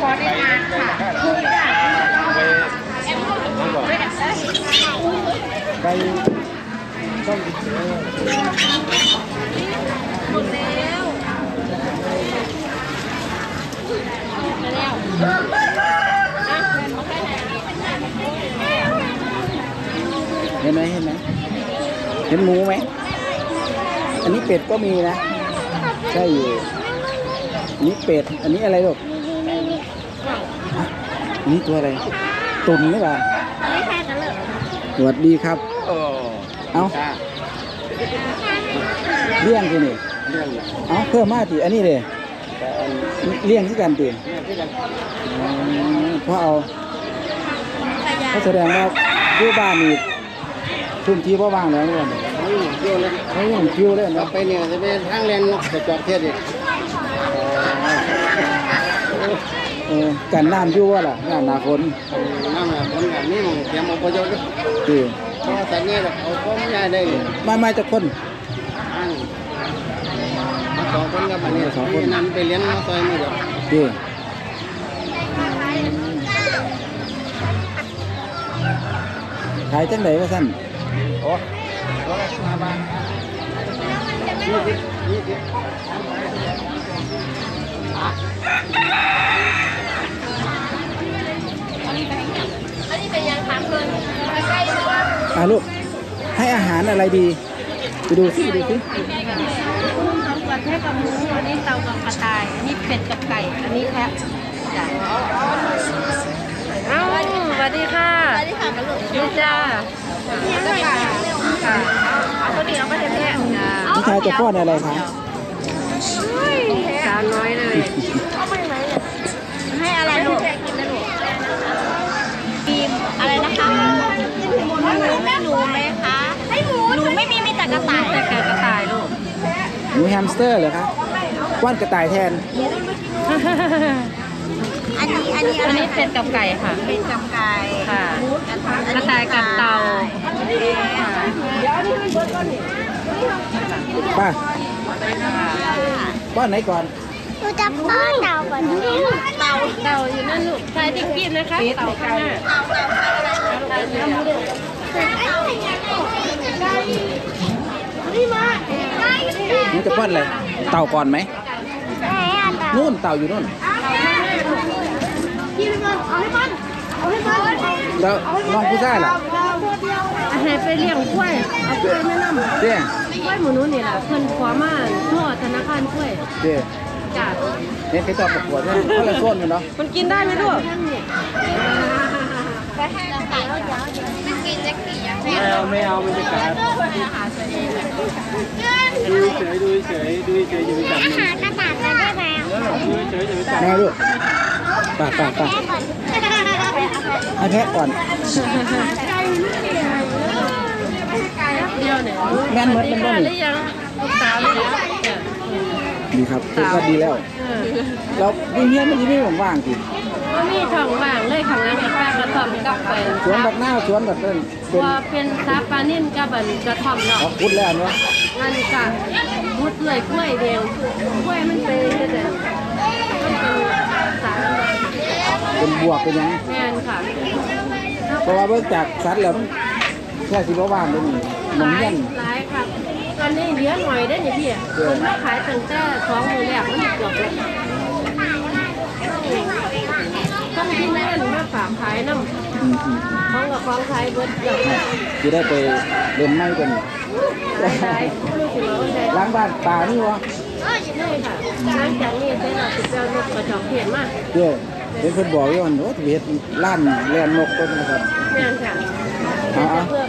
พอได้ทานค่ะคุ้มค่ะไปนี่ก่อนไปต้องติดเชื้อหมดแล้วหมดแล้วเห็นไหมเห็นไหมเห็นหมูไหม อันนี้เป็ดก็มีนะ ใช่อยู่อันนี้เป็ด อันนี้อะไรลูกอั นนี้ตัวอะไร ตุ่นหรือเปล่าไม่ใช่กันเลยสวัสดีครับ โอ้เอาเลี้ยงที่นี่เรื่องเนี่ยเอาเพิ่มมาติอันนี้เลยแต่อันเลี้ยงที่กันติเนี่ยที่กันอ๋อเพราะเอาเขาแสดงว่าอยู่บ้านนี่พื้นที่พ่ว่างแล้วเนี่ยเขาอยู่เที่ยวเลยเขายังคิวเลยเราเนาะไปเนี่ยจะเป็นทางแลนนกไปจอดเทศอีก เออกันน้ำอยู่ว่าล่ะน้ำหนาฝนน้ำแบบคนแบบนี้มึงเตรียมเอาประโยชน์ด้วยดีเพราะแต่เนี่ยเอาก็ไม่ได้ได้มามาจากคนอันมาสองคนกับอันนี้สองคนนั้นไปเลี้ยงมาซอยนี่เดี๋ยวดีขายจังไหนวะสั้นโอ้ร้อยห้าบาทยี่สิบยี่สิบ เป็นยังถามเพิ่นใกล้ๆว่าอ่าลูกให้อาหารอะไรดี ไปดูสิดูสิทำกับแค่กับหมูอันนี้เตากับกระต่ายอันนี้เป็ดกับไก่ อันนี้แพะจ้ะเอ้าสวัสดีค่ะสวัสดีค่ะลูกดีจ้าค่ะเอาตัวนี้เอาไปเลยแพะจ้าพี่ชายจะป้อนอะไรคะสาวน้อยเลย ให้อะไรลูก ฮมสเตอร์เหรอคะป้อนกระต่ายแทน อันนี้อันนี้อันนี้เป็ดกับไก่ค่ะ เป็ดกับไก่ค่ะกระต่ายกับเต่าป้าป้อนไหนก่อนหนูจะป้อนเต่าก่อนเต่าเต่าอยู่นั่นลูกใส่ติ๊กกี้นะคะเต่าข้างหน้าเต่าเต่าเต่าเต่า หนูจะป้อนอะไร เต่าก่อนไหมไหนอะเต่านู่นเต่าอยู่นู่นพี่พี่บอลเอาให้บอลเอาให้บอลแล้วน้องผู้ชายล่ะอาหารไปเลี้ยงกล้วยเอากล้วยแม่น้ำเจ้กล้วยหมูนู้นนี่แหละเพิ่นขวามาทั่วธนาคารกล้วยเจ้จ้ะเนี่ยเขาจะประกวดเนี่ยเขาเลยส้นกันเนาะมันกินได้ไหมลูก ไม่เอาไม่เอาไม่จะกัดดูเฉยดูเฉยดูเฉยอย่าไปจับมันหากระต่ายได้ไหมดูเฉยอย่าไปจับแม่ลูกป้าป้าป้าก่อนให้แพะก่อนแม่นเหมือนเป็นหบ้นรือยังลูกสาวหรืองดีครับถือว่าดีแล้วเออเราวิ่งเนี้ยมันจะไม่ว่างๆสิง ก็มีช่องว่างเลยข้างหล่างกับแป้งกระท่อมกับไปสวนบักหน้าวสวนแบบเป็นเป็นว่าเป็นซาปานิ่นกับบันกระท่อมเนาะเขาพุดแล้วเนาะนั่นจ้ะมุดเลยกล้วยเดียวกล้วยมันเป็นจะได้มันเป็นสารเป็นบวกเป็นหยังแม่นค่ะเพราะว่าเบิ่งจากสัตว์แล้วมันแค่สิบ่ว่างเลยนี่หนองหลายเงี้ยน หลายค่ะตอนนี้เหลือหน่อยได้เนี่ยพี่คนมาขายตั้งแต่สองมือแรกมันเกือบเลย ต้องกินนั่นมาฝากขายน้ำอืมอืมของกับของขายเบิดเกือบเลยจะได้ไปเล่นไม้กันหลายหลายลูกสิมาเอาใจล้างบ้านป่านี่วะนี่ค่ะหลังจากนี้เสร็จแล้วสิเจ้านกกระจอกเขียนมาเด้อเห็นเพิ่นบอกอยู่ว่าโอ้สิเฮ็ดล้านแลนนกก็นะครับ แม่นค่ะเอาเอาเพิ่ม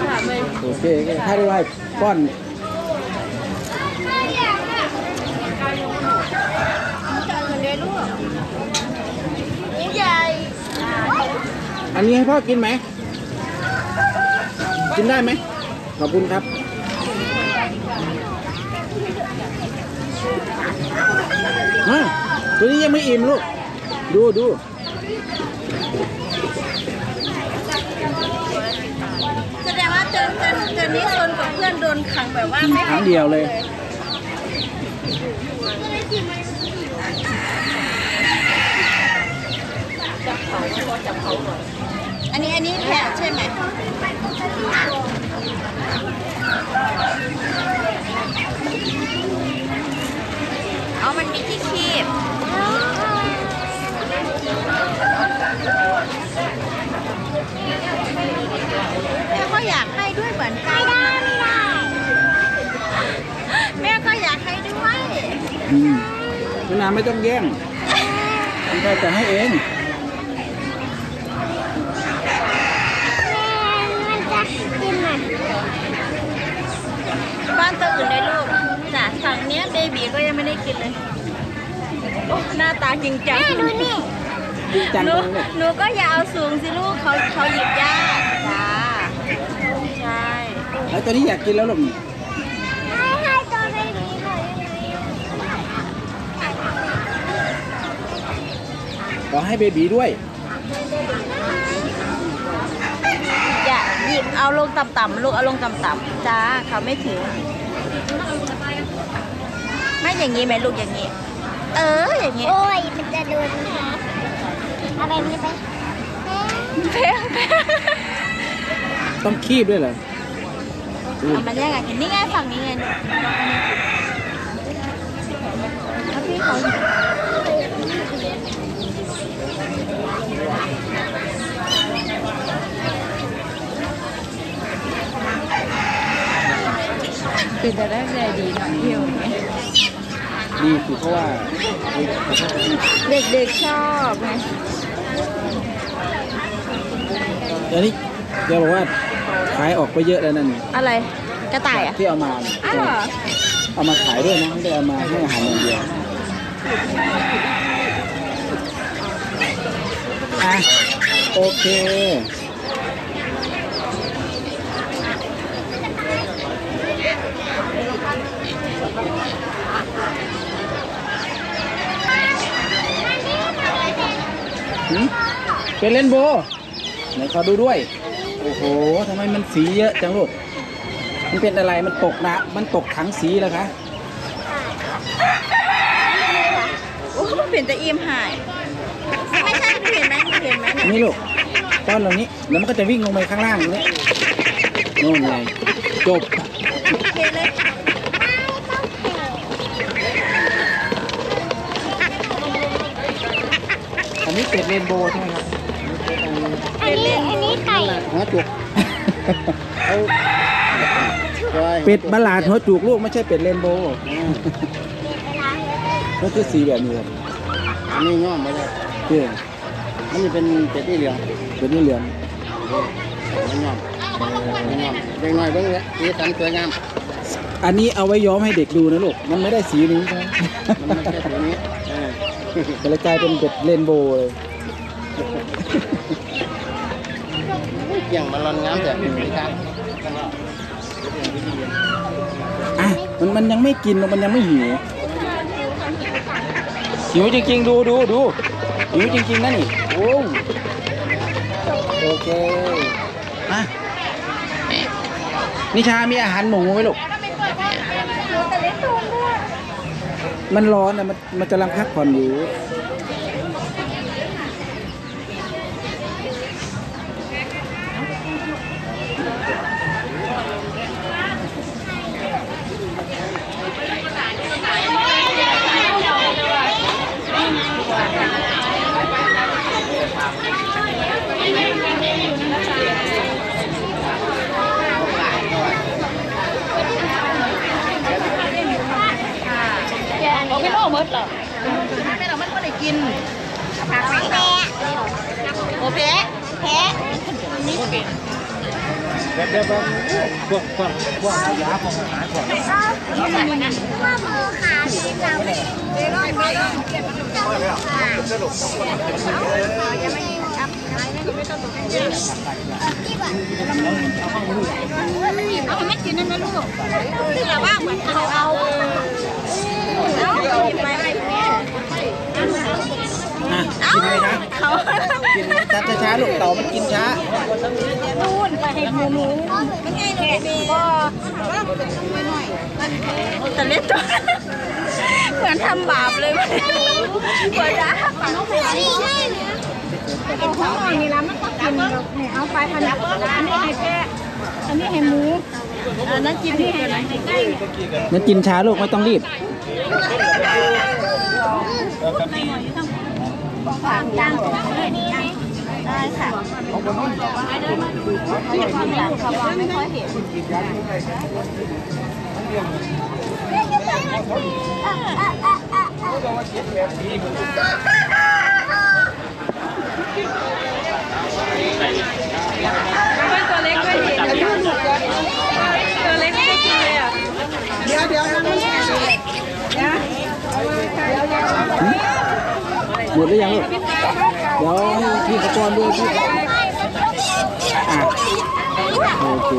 ค่ะไม่ โอเคถ้าได้ว่าป้อน ใหญ่ อันนี้ให้พ่อกินไหม กินได้ไหม ขอบคุณครับ มาตัวนี้ยังไม่อิ่มลูก ดูดูแสดงว่าเจอเจอเจอนี้โซนกับเพื่อนโดนขังแบบว่าไม่ครั้งเดียวเลยเอั นนี้อันนี้แพะใช่ไหมเอามันมีที่คีบแม่ก็อยากให้ด้วยเหมือนกันไม่ได้ไม่ได้แม่ก็อยากให้ด้วยอืมคุณนาไม่ต้องแย่งคุณตาจะให้เอง บ้านตัวอื่นได้ลูกจ้ะฝั่งเนี้ยเบบีก็ยังไม่ได้กินเลยโอ้หน้าตาจริงจังดูนี่จริงจังหนูจังเลยหนูก็อย่าเอาสูงสิลูกเขาเขาหยิบยากจ้าใช่ แล้วตัวนี้อยากกินแล้วหรอให้ให้ตัวเบบีหน่อยขอให้เบบีด้วย อย่าหยิบ เอาลงต่ำๆลูกเอาลงต่ำๆจ้าเขาไม่ถือ ไม่อย่างนี้ไหมลูกอย่างนี้ เอออย่างนี้โอ้ยมันจะโดนครับเอาไปไม่ไปเพ่งต้องคีบด้วยเหรออุ้ยเอามันแยกกันกินนี่ไงฝั่งนี้ไงลูกแล้วพี่เขา คือจะได้ใจดีหน่อยเที่ยวไหมดีสิเพราะว่าเอ้ยขอโทษทีเด็กๆชอบไงเดี๋ยวนี้เดี๋ยวบอกว่าขายออกไปเยอะแล้วนั่นอะไรกระต่ายอะที่เอามาเนี่ยอ้าวเหรอเอามาขายด้วยนะไม่ได้เอามาให้อาหารอย่างเดียวอะโอเค หืมเป็นเลนโบว์ไหนขอดูด้วย โอ้โหทำไมมันสีเยอะจังลูก มันเป็นอะไร มันตกนะ มันตกถังสีแล้วคะ โอ้เปลี่ยนแต่อีมหาย ไม่ใช่ดูเห็นไหมดูเห็นไหมเนี่ยนี่ลูกต้อนเหล่านี้ แล้วมันก็จะวิ่งลงไปข้างล่างนี่นู่นไงจบ เทเลย อั นนี้เป็ดเรนโบว์ใช่ไหมครับอันนี้อันนี้ไข่หัวจุกเอาควายเป็ดบาลาดหัวจูกลูกไม่ใช่เป็ดเรนโบว์ก็คือสีแบบนี้ครับอันนี้ย่อมไปเลยเพื่อมันจะเป็นเป็ดที่เหลืองเป็ดนี่เหลืองมันย่อมมันย่อมเด็กน้อยเบิ่งเลยสีสันสวยงามอันนี้เอาไว้ย้อมให้เด็กดูนะลูก มันไม่ได้สีนี้ใช่ไหม ก็เลยกลายเป็นเป็ดเรนโบว์เลยเกี่ยงมันรอนงามแต่ไม่ครับอะมันมันยังไม่กินมันยังไม่หิวหิวจริงๆดูดูดูหิวจริงๆนะนี่โอ้โอเคอะนิชามีอาหารหมูไหมลูก มันร้อนนะมันมันกำลังพักผ่อนอยู่ บอกพี่โน่มดเหรอไม่เราไม่ ควรได้กินผักไม่แพ้โอแพ้แพ้เดี๋ยวเดี๋ยวเบิ่งพวกพวกพวกยาพวกอาหารพวกว่ามือขาเป็นเราไม่ร้อยไม่ร้อยเก็บมันจะขาเอาไม่กินนั่นนะลูกที่เราว่าเหมือนเขาเอาเอาหยิบไปให้แม่ อะกินไหมคะ เขา กินช้าช้าลูกเต่ามันกินช้านู่นไปให้หมูหมูไม่ไงหนูเบบีก็แต่เล็กตัวเหมือนทำบาปเลยเหมือนจะหักปากเขาไปนี่ให้เอาข้างนอกนี่ละมันก็กินเนี่ยเอาไปพันอันนี้ให้แพะอันนี้ให้หมูอันนั้นกินที่ไหนงั้นกินช้าลูกไม่ต้องรีบ ฝากจานนี่ได้ค่ะที่ความรู้เขาไม่ค่อยเห็นเล็กไม่เห็นตัวเล็กไม่กินเลยอะ หมดหรือยังลูกเดี๋ยวให้พี่ขจรด้วยพี่อะโอเค